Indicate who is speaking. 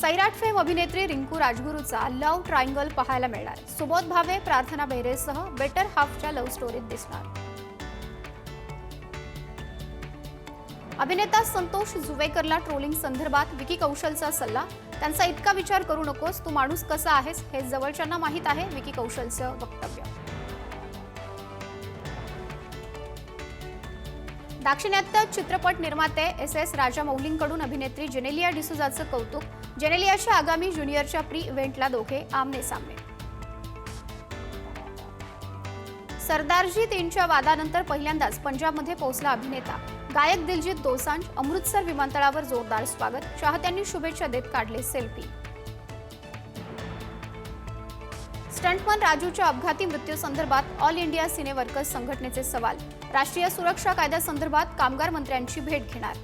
Speaker 1: Sairat fame अभिनेत्री Rinku राजगुरूचा love triangle पाहायला मिळणार. सुबोध भावे प्रार्थना बेहरेसह बेटर हाफच्या लव्ह स्टोरीत दिसणार. अभिनेता संतोष जुवेकरला ट्रोलिंग संदर्भात विकी कौशलचा सल्ला. त्यांचा इतका विचार करू नकोस तू माणूस कसा आहेस हे जवळच्यांना माहीत आहे विकी कौशलचं वक्तव्य. दाक्षिणात्य चित्रपट निर्माते एस एस राजामौलींकडून अभिनेत्री जेनेलिया डिसुजाचं कौतुक. जेनेलियाच्या आगामी ज्युनियरच्या प्री इव्हेंटला दोघे आमने सामने. सरदारजी तीनच्या वादानंतर पहिल्यांदाच पंजाबमध्ये पोहोचला अभिनेता. गायक दिलजीत दोसांज अमृतसर विमानतळावर जोरदार स्वागत. चाहत्यांनी शुभेच्छा देत काढले सेल्फी. स्टंटमन राजूच्या अपघाती मृत्यूसंदर्भात ऑल इंडिया सिने वर्कर्स संघटनेचे सवाल. राष्ट्रीय सुरक्षा कायद्यासंदर्भात कामगार मंत्र्यांची भेट घेणार.